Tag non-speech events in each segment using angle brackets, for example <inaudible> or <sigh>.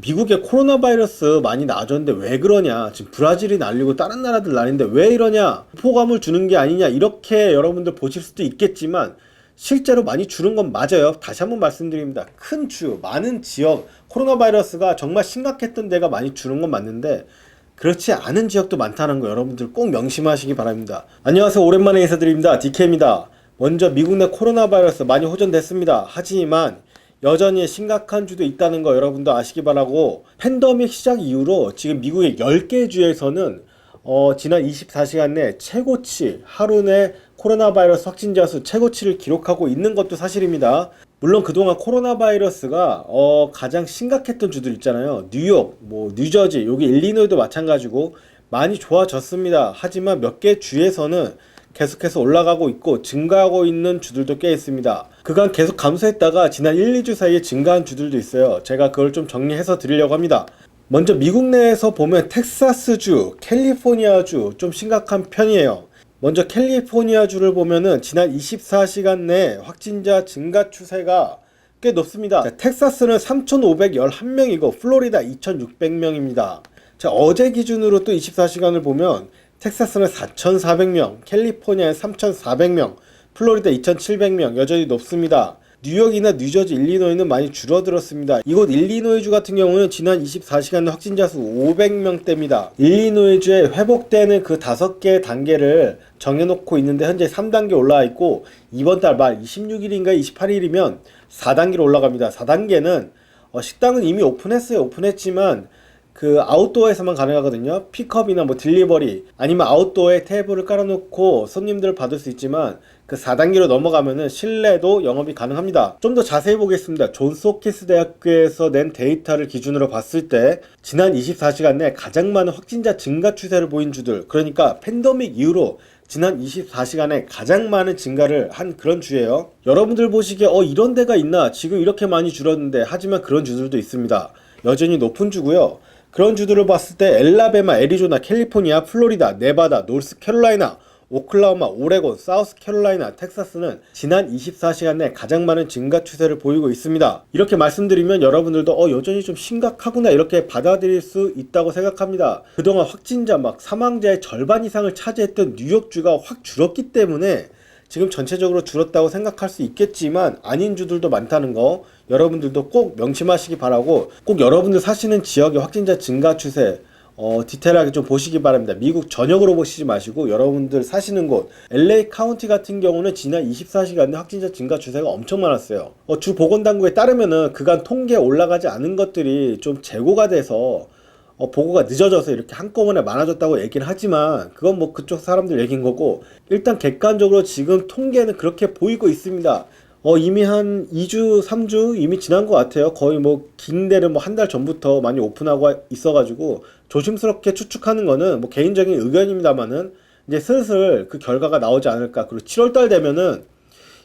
미국의 코로나 바이러스 많이 나아졌는데 왜 그러냐? 지금 브라질이 날리고 다른 나라들 날리는데 왜 이러냐? 포감을 주는 게 아니냐? 이렇게 여러분들 보실 수도 있겠지만 실제로 많이 줄은 건 맞아요. 다시 한번 말씀드립니다. 큰 주, 많은 지역 코로나 바이러스가 정말 심각했던 데가 많이 줄은 건 맞는데 그렇지 않은 지역도 많다는 거 여러분들 꼭 명심하시기 바랍니다. 안녕하세요. 오랜만에 인사드립니다. DK입니다. 먼저 미국 내 코로나 바이러스 많이 호전됐습니다. 하지만 여전히 심각한 주도 있다는 거 여러분도 아시기 바라고 팬데믹 시작 이후로 지금 미국의 10개 주에서는 어, 지난 24시간 내 최고치 하루 내 코로나 바이러스 확진자 수 최고치를 기록하고 있는 것도 사실입니다. 물론 그동안 코로나 바이러스가 어, 가장 심각했던 주들 있잖아요. 뉴욕, 뭐 뉴저지, 여기 일리노이도 마찬가지고 많이 좋아졌습니다. 하지만 몇 개 주에서는 계속해서 올라가고 있고 증가하고 있는 주들도 꽤 있습니다. 그간 계속 감소했다가 지난 1, 2주 사이에 증가한 주들도 있어요. 제가 그걸 좀 정리해서 드리려고 합니다. 먼저 미국 내에서 보면 텍사스주, 캘리포니아주 좀 심각한 편이에요. 먼저 캘리포니아주를 보면은 지난 24시간 내 확진자 증가 추세가 꽤 높습니다. 자, 텍사스는 3,511명이고 플로리다 2,600명입니다. 자, 어제 기준으로 또 24시간을 보면 텍사스는 4,400명, 캘리포니아는 3,400명, 플로리다 2,700명 여전히 높습니다. 뉴욕이나 뉴저지, 일리노이는 많이 줄어들었습니다. 이곳 일리노이주 같은 경우는 지난 24시간 확진자 수 500명대입니다. 일리노이주에 회복되는 그 다섯 개의 단계를 정해놓고 있는데 현재 3단계 올라와 있고 이번 달 말 26일인가 28일이면 4단계로 올라갑니다. 4단계는 어, 식당은 이미 오픈했어요. 오픈했지만 그 아웃도어에서만 가능하거든요. 픽업이나 뭐 딜리버리 아니면 아웃도어에 테이블을 깔아놓고 손님들을 받을 수 있지만 그 4단계로 넘어가면은 실내도 영업이 가능합니다. 좀 더 자세히 보겠습니다. 존스 홉킨스 대학교에서 낸 데이터를 기준으로 봤을 때 지난 24시간 내 가장 많은 확진자 증가 추세를 보인 주들 그러니까 팬데믹 이후로 지난 24시간에 가장 많은 증가를 한 그런 주예요. 여러분들 보시기에 어 이런 데가 있나 지금 이렇게 많이 줄었는데 하지만 그런 주들도 있습니다. 여전히 높은 주고요. 그런 주들을 봤을 때 엘라베마, 애리조나, 캘리포니아, 플로리다, 네바다, 노스캐롤라이나, 오클라호마, 오레곤, 사우스캐롤라이나, 텍사스는 지난 24시간 내 가장 많은 증가 추세를 보이고 있습니다. 이렇게 말씀드리면 여러분들도 어 여전히 좀 심각하구나 이렇게 받아들일 수 있다고 생각합니다. 그동안 확진자 막 사망자의 절반 이상을 차지했던 뉴욕주가 확 줄었기 때문에 지금 전체적으로 줄었다고 생각할 수 있겠지만 아닌 주들도 많다는 거 여러분들도 꼭 명심하시기 바라고 꼭 여러분들 사시는 지역의 확진자 증가 추세 어, 디테일하게 좀 보시기 바랍니다. 미국 전역으로 보시지 마시고 여러분들 사시는 곳 LA 카운티 같은 경우는 지난 24시간 내 확진자 증가 추세가 엄청 많았어요. 어, 주 보건당국에 따르면은 그간 통계에 올라가지 않은 것들이 좀 재고가 돼서 어, 보고가 늦어져서 이렇게 한꺼번에 많아졌다고 얘기는 하지만 그건 뭐 그쪽 사람들 얘기인 거고 일단 객관적으로 지금 통계는 그렇게 보이고 있습니다. 어, 이미 한 2주, 3주 이미 지난 것 같아요. 거의 뭐, 긴 데는 뭐 한 달 전부터 많이 오픈하고 있어가지고, 조심스럽게 추측하는 거는 뭐 개인적인 의견입니다만은, 이제 슬슬 그 결과가 나오지 않을까. 그리고 7월달 되면은,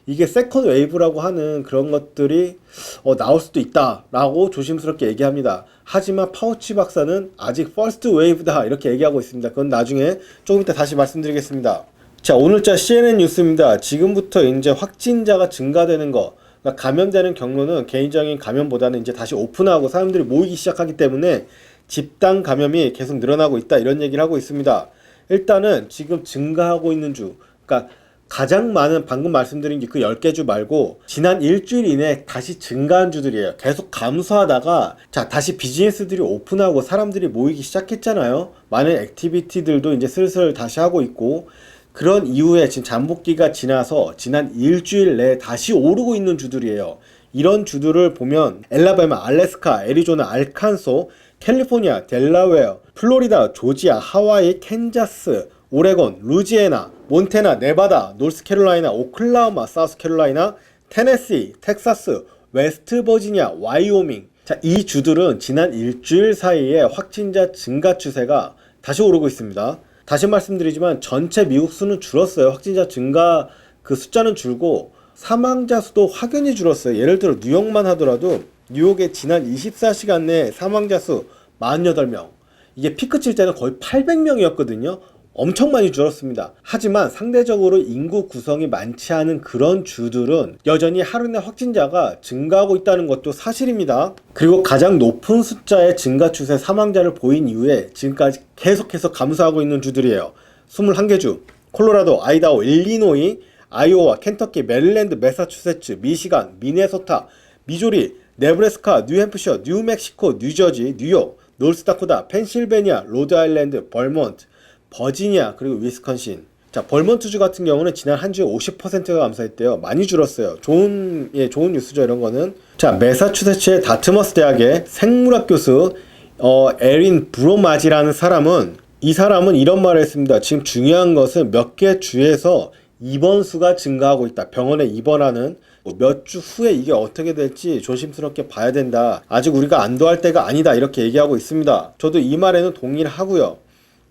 이게 세컨 웨이브라고 하는 그런 것들이 어, 나올 수도 있다라고 조심스럽게 얘기합니다. 하지만 파우치 박사는 아직 퍼스트 웨이브다 이렇게 얘기하고 있습니다. 그건 나중에 조금 이따 다시 말씀드리겠습니다. 자, 오늘자 CNN 뉴스입니다. 지금부터 이제 확진자가 증가되는 거, 그러니까 감염되는 경로는 개인적인 감염보다는 이제 다시 오픈하고 사람들이 모이기 시작하기 때문에 집단 감염이 계속 늘어나고 있다 이런 얘기를 하고 있습니다. 일단은 지금 증가하고 있는 주, 그러니까 가장 많은 방금 말씀드린 게 그 10개 주 말고 지난 일주일 이내 다시 증가한 주들이에요. 계속 감소하다가 자, 다시 비즈니스들이 오픈하고 사람들이 모이기 시작했잖아요. 많은 액티비티들도 이제 슬슬 다시 하고 있고 그런 이후에 지금 잠복기가 지나서 지난 일주일 내에 다시 오르고 있는 주들이에요. 이런 주들을 보면 엘라바마, 알래스카, 애리조나, 알칸소, 캘리포니아, 델라웨어, 플로리다, 조지아, 하와이, 캔자스, 오레곤, 루지애나, 몬테나, 네바다, 노스캐롤라이나, 오클라호마, 사우스캐롤라이나, 테네시, 텍사스, 웨스트 버지니아, 와이오밍. 자, 이 주들은 지난 일주일 사이에 확진자 증가 추세가 다시 오르고 있습니다. 다시 말씀드리지만 전체 미국 수는 줄었어요. 확진자 증가 그 숫자는 줄고 사망자 수도 확연히 줄었어요. 예를 들어 뉴욕만 하더라도 뉴욕의 지난 24시간 내 사망자 수 48명. 이게 피크 칠 때는 거의 800명이었거든요. 엄청 많이 줄었습니다. 하지만 상대적으로 인구 구성이 많지 않은 그런 주들은 여전히 하루 내 확진자가 증가하고 있다는 것도 사실입니다. 그리고 가장 높은 숫자의 증가 추세 사망자를 보인 이후에 지금까지 계속해서 감소하고 있는 주들이에요. 21개 주, 콜로라도, 아이다호, 일리노이, 아이오와, 켄터키, 메릴랜드, 매사추세츠, 미시간, 미네소타, 미조리, 네브래스카, 뉴햄프셔, 뉴멕시코, 뉴저지, 뉴욕, 노스다코다, 펜실베니아, 로드아일랜드, 벌몬트, 버지니아, 그리고 위스컨신. 자, 벌몬트주 같은 경우는 지난 한 주에 50%가 감소했대요. 많이 줄었어요. 좋은, 예, 좋은 뉴스죠, 이런 거는. 자, 매사추세츠의 다트머스 대학의 생물학 교수, 어, 에린 브로마지라는 사람은, 이 사람은 이런 말을 했습니다. 지금 중요한 것은 몇 개 주에서 입원 수가 증가하고 있다. 병원에 입원하는 뭐몇주 후에 이게 어떻게 될지 조심스럽게 봐야 된다. 아직 우리가 안도할 때가 아니다. 이렇게 얘기하고 있습니다. 저도 이 말에는 동의를 하고요.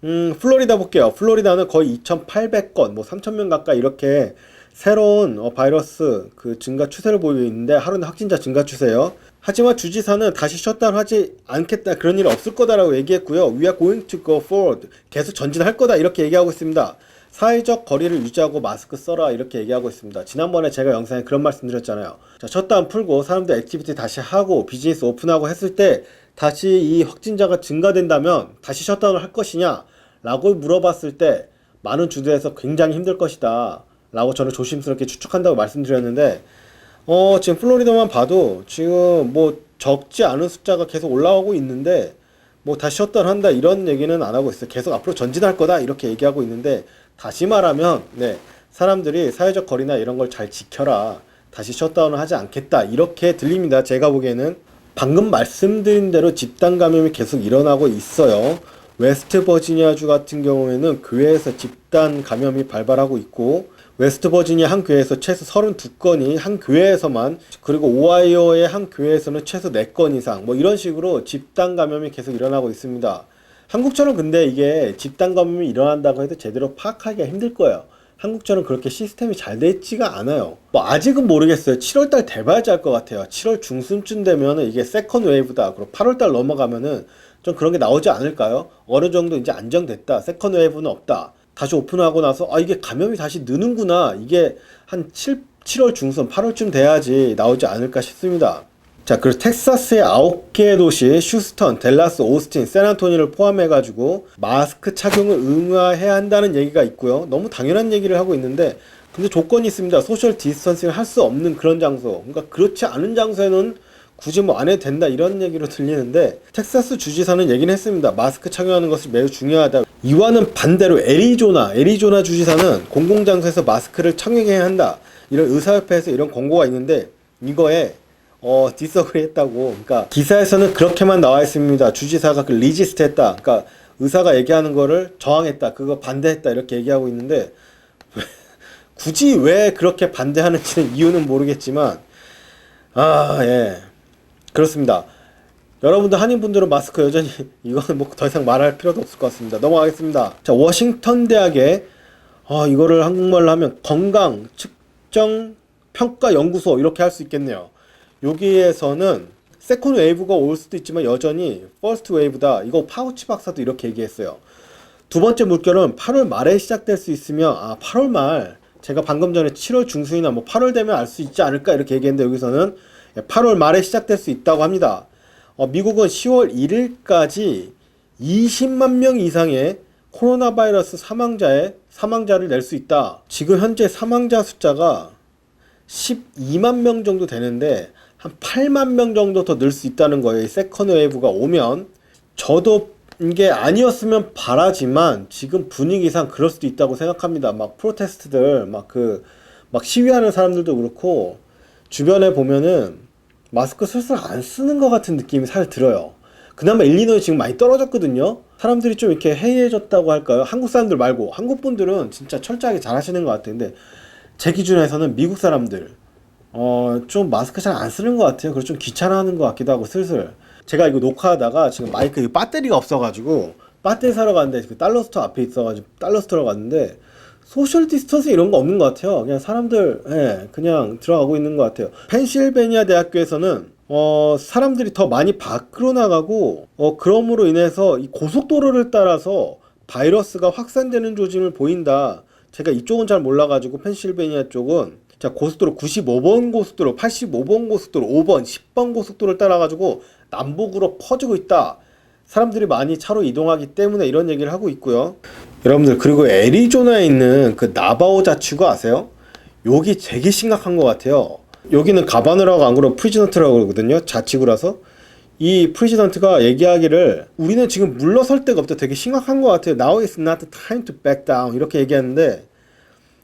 음, 플로리다 볼게요. 플로리다는 거의 2,800건, 뭐 3,000명 가까이 이렇게 새로운 어, 바이러스 그 증가 추세를 보이고 있는데 하루는 확진자 증가 추세요. 하지만 주지사는 다시 셧다운하지 않겠다 그런 일이 없을 거다라고 얘기했고요. We are going to go forward. 계속 전진할 거다 이렇게 얘기하고 있습니다. 사회적 거리를 유지하고 마스크 써라 이렇게 얘기하고 있습니다. 지난번에 제가 영상에 그런 말씀 드렸잖아요. 자, 셧다운 풀고 사람들 액티비티 다시 하고 비즈니스 오픈하고 했을 때 다시 이 확진자가 증가된다면 다시 셧다운을 할 것이냐 라고 물어봤을 때 많은 주들에서 굉장히 힘들 것이다 라고 저는 조심스럽게 추측한다고 말씀드렸는데 어 지금 플로리다만 봐도 지금 뭐 적지 않은 숫자가 계속 올라오고 있는데 뭐 다시 셧다운 한다 이런 얘기는 안 하고 있어요. 계속 앞으로 전진할 거다 이렇게 얘기하고 있는데 다시 말하면 네 사람들이 사회적 거리나 이런 걸 잘 지켜라 다시 셧다운을 하지 않겠다 이렇게 들립니다. 제가 보기에는 방금 말씀드린 대로 집단 감염이 계속 일어나고 있어요. 웨스트 버지니아주 같은 경우에는 교회에서 집단 감염이 발발하고 있고 웨스트 버지니아 한 교회에서 최소 32건이 한 교회에서만 그리고 오하이오의 한 교회에서는 최소 4건 이상 뭐 이런 식으로 집단 감염이 계속 일어나고 있습니다. 한국처럼 근데 이게 집단 감염이 일어난다고 해도 제대로 파악하기가 힘들 거예요. 한국처럼 그렇게 시스템이 잘 돼 있지가 않아요. 뭐 아직은 모르겠어요. 7월달 돼봐야지 알 것 같아요. 7월 중순쯤 되면은 이게 세컨 웨이브다. 그리고 8월달 넘어가면은 좀 그런 게 나오지 않을까요? 어느 정도 이제 안정됐다. 세컨 웨이브는 없다. 다시 오픈하고 나서 아 이게 감염이 다시 느는구나. 이게 한 7, 7월 중순, 8월쯤 돼야지 나오지 않을까 싶습니다. 자, 그리고 텍사스의 9개 도시, 휴스턴, 델라스, 오스틴, 샌안토니를 포함해 가지고 마스크 착용을 의무화해야 한다는 얘기가 있고요. 너무 당연한 얘기를 하고 있는데, 근데 조건이 있습니다. 소셜 디스턴싱을 할 수 없는 그런 장소. 그러니까 그렇지 않은 장소에는 굳이 뭐 안 해도 된다 이런 얘기로 들리는데 텍사스 주지사는 얘기는 했습니다. 마스크 착용하는 것이 매우 중요하다. 이와는 반대로 애리조나, 애리조나 주지사는 공공장소에서 마스크를 착용해야 한다. 이런 의사협회에서 이런 권고가 있는데 이거에 어, 디서그리 했다고. 그러니까 기사에서는 그렇게만 나와 있습니다. 주지사가 그 리지스트 했다. 그러니까 의사가 얘기하는 거를 저항했다. 그거 반대했다. 이렇게 얘기하고 있는데 굳이 왜 그렇게 반대하는지는 이유는 모르겠지만 아, 예. 그렇습니다. 여러분들 한인분들은 마스크 여전히 <laughs> 이거는 뭐 더 이상 말할 필요도 없을 것 같습니다. 넘어가겠습니다. 자, 워싱턴 대학의 아, 이거를 한국말로 하면 건강 측정 평가 연구소 이렇게 할 수 있겠네요. 여기에서는 세컨 웨이브가 올 수도 있지만 여전히 퍼스트 웨이브다. 이거 파우치 박사도 이렇게 얘기했어요. 두 번째 물결은 8월 말에 시작될 수 있으며 아 8월 말 제가 방금 전에 7월 중순이나 뭐 8월 되면 알 수 있지 않을까 이렇게 얘기했는데 여기서는 8월 말에 시작될 수 있다고 합니다. 어, 미국은 10월 1일까지 20만 명 이상의 코로나 바이러스 사망자의 사망자를 낼 수 있다. 지금 현재 사망자 숫자가 12만 명 정도 되는데 한 8만 명 정도 더 늘 수 있다는 거예요. 이 세컨 웨이브가 오면 저도 이게 아니었으면 바라지만 지금 분위기상 그럴 수도 있다고 생각합니다. 막 프로테스트들 막 그막 시위하는 사람들도 그렇고 주변에 보면은 마스크 슬슬 안 쓰는 것 같은 느낌이 살 들어요. 그나마 일리노이 지금 많이 떨어졌거든요. 사람들이 좀 이렇게 해이해졌다고 할까요? 한국 사람들 말고 한국 분들은 진짜 철저하게 잘 하시는 것 같은데 제 기준에서는 미국 사람들 어 좀 마스크 잘 안 쓰는 것 같아요. 그래서 좀 귀찮아하는 것 같기도 하고 슬슬 제가 이거 녹화하다가 지금 마이크 이 배터리가 없어가지고 배터리 사러 갔는데 그 달러 스토어 앞에 있어가지고 달러 스토어 갔는데 소셜 디스턴스 이런 거 없는 것 같아요. 그냥 사람들 예, 그냥 들어가고 있는 것 같아요. 펜실베니아 대학교에서는 어, 사람들이 더 많이 밖으로 나가고 어, 그럼으로 인해서 이 고속도로를 따라서 바이러스가 확산되는 조짐을 보인다. 제가 이쪽은 잘 몰라가지고 펜실베니아 쪽은 자 고속도로 95번 고속도로, 85번 고속도로, 5번, 10번 고속도로를 따라가지고 남북으로 퍼지고 있다. 사람들이 많이 차로 이동하기 때문에 이런 얘기를 하고 있고요. 여러분들 그리고 애리조나에 있는 그 나바오 자치구 아세요? 여기 되게 심각한 것 같아요. 여기는 가바노라고 안 그러고 프리지던트라고 그러거든요. 자치구라서 이 프리지던트가 얘기하기를 우리는 지금 물러설 데가 없다. 되게 심각한 것 같아요. Now is not the time to back down 이렇게 얘기하는데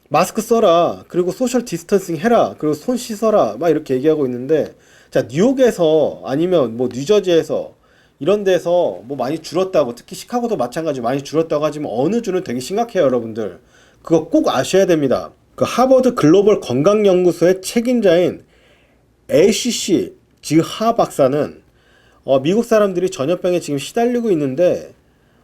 마스크 써라. 그리고 소셜 디스턴싱 해라. 그리고 손 씻어라. 막 이렇게 얘기하고 있는데 자 뉴욕에서 아니면 뭐 뉴저지에서 이런 데서 뭐 많이 줄었다고 특히 시카고도 마찬가지 많이 줄었다고 하지만 어느 주는 되게 심각해요 여러분들 그거 꼭 아셔야 됩니다 그 하버드 글로벌 건강연구소의 책임자인 ACC 지하 박사는 어, 미국 사람들이 전염병에 지금 시달리고 있는데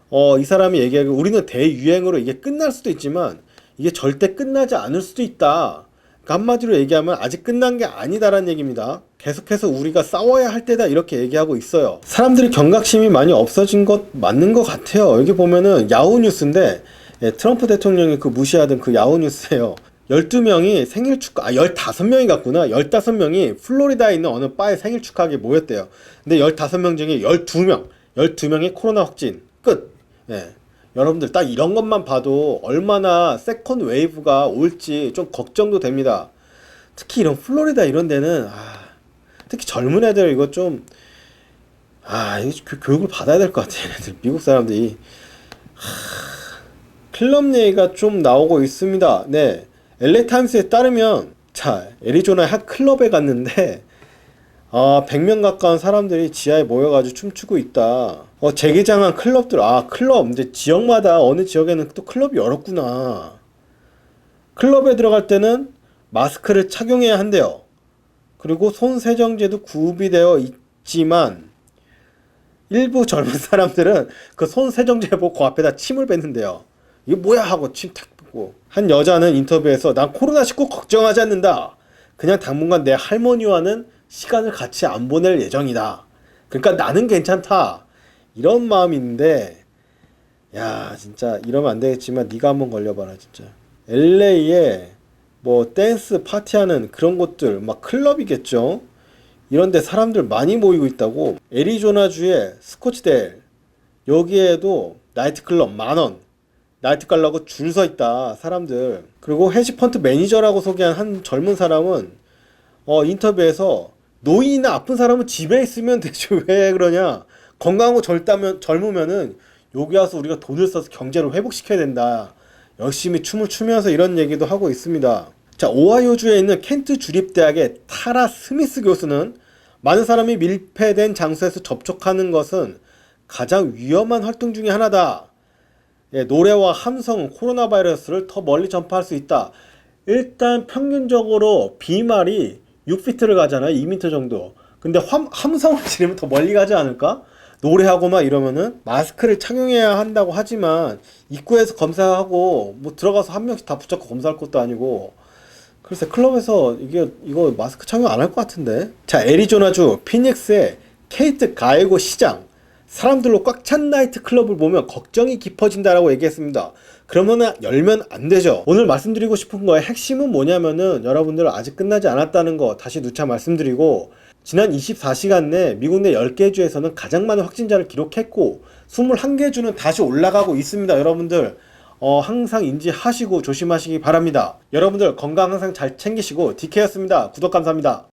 어, 이 사람이 얘기하기 우리는 대유행으로 이게 끝날 수도 있지만 이게 절대 끝나지 않을 수도 있다. 한마디로 얘기하면 아직 끝난 게 아니다라는 얘기입니다. 계속해서 우리가 싸워야 할 때다 이렇게 얘기하고 있어요. 사람들이 경각심이 많이 없어진 것 맞는 것 같아요. 여기 보면은 야후 뉴스인데 예, 트럼프 대통령이 그 무시하던 그 야후 뉴스예요. 12명이 생일 축하, 아, 15명이 갔구나. 15명이 플로리다에 있는 어느 바에 생일 축하하게 모였대요. 근데 15명 중에 12명, 12명이 코로나 확진. 끝. 예. 여러분들 딱 이런 것만 봐도 얼마나 세컨 웨이브가 올지 좀 걱정도 됩니다. 특히 이런 플로리다 이런 데는, 아, 특히 젊은 애들 이거 좀, 아, 이거 교- 교육을 받아야 될 것 같아. 얘네들. 미국 사람들이. 클럽 얘기가 좀 나오고 있습니다. 네. LA 타임스에 따르면 자, 애리조나 한 클럽에 갔는데 아, 100명 가까운 사람들이 지하에 모여가지고 춤추고 있다. 어, 재개장한 클럽들, 아, 클럽, 이제 지역마다 어느 지역에는 또 클럽이 열었구나. 클럽에 들어갈 때는 마스크를 착용해야 한대요. 그리고 손 세정제도 구비되어 있지만, 일부 <laughs> 젊은 사람들은 그 손 세정제 보고 그 앞에다 침을 뱉는데요. 이게 뭐야 하고 침 탁 뱉고. 한 여자는 인터뷰에서 난 코로나19 걱정하지 않는다. 그냥 당분간 내 할머니와는 시간을 같이 안 보낼 예정이다. 그러니까 나는 괜찮다. 이런 마음인데, 야, 진짜 이러면 안 되겠지만 네가 한번 걸려봐라, 진짜. LA에 뭐 댄스 파티하는 그런 곳들, 막 클럽이겠죠? 이런데 사람들 많이 모이고 있다고. 애리조나주의 스코치델 여기에도 나이트클럽 만원 나이트 갈라고 줄 서 있다 사람들 그리고 헤지펀트 매니저라고 소개한 한 젊은 사람은 어 인터뷰에서 노인이나 아픈 사람은 집에 있으면 되지 <laughs> 왜 그러냐 건강하고 젊다면 젊으면은 여기 와서 우리가 돈을 써서 경제를 회복시켜야 된다 열심히 춤을 추면서 이런 얘기도 하고 있습니다 자 오하이오주에 있는 켄트 주립대학의 타라 스미스 교수는 많은 사람이 밀폐된 장소에서 접촉하는 것은 가장 위험한 활동 중에 하나다. 예, 노래와 함성은 코로나 바이러스를 더 멀리 전파할 수 있다. 일단 평균적으로 비말이 6피트를 가잖아요. 2m 정도. 근데 함, 함성을 지르면 더 멀리 가지 않을까? 노래하고 막 이러면은 마스크를 착용해야 한다고 하지만 입구에서 검사하고 뭐 들어가서 한 명씩 다 붙잡고 검사할 것도 아니고 글쎄 클럽에서 이게 이거 마스크 착용 안 할 것 같은데. 자 애리조나주 피닉스의 케이트 가에고 시장 사람들로 꽉 찬 나이트 클럽을 보면 걱정이 깊어진다라고 얘기했습니다. 그러면 열면 안 되죠. 오늘 말씀드리고 싶은 거의 핵심은 뭐냐면은 여러분들 아직 끝나지 않았다는 거 다시 누차 말씀드리고 지난 24시간 내 미국 내 10개 주에서는 가장 많은 확진자를 기록했고 21개 주는 다시 올라가고 있습니다. 여러분들 어, 항상 인지하시고 조심하시기 바랍니다. 여러분들 건강 항상 잘 챙기시고 DK였습니다. 구독 감사합니다.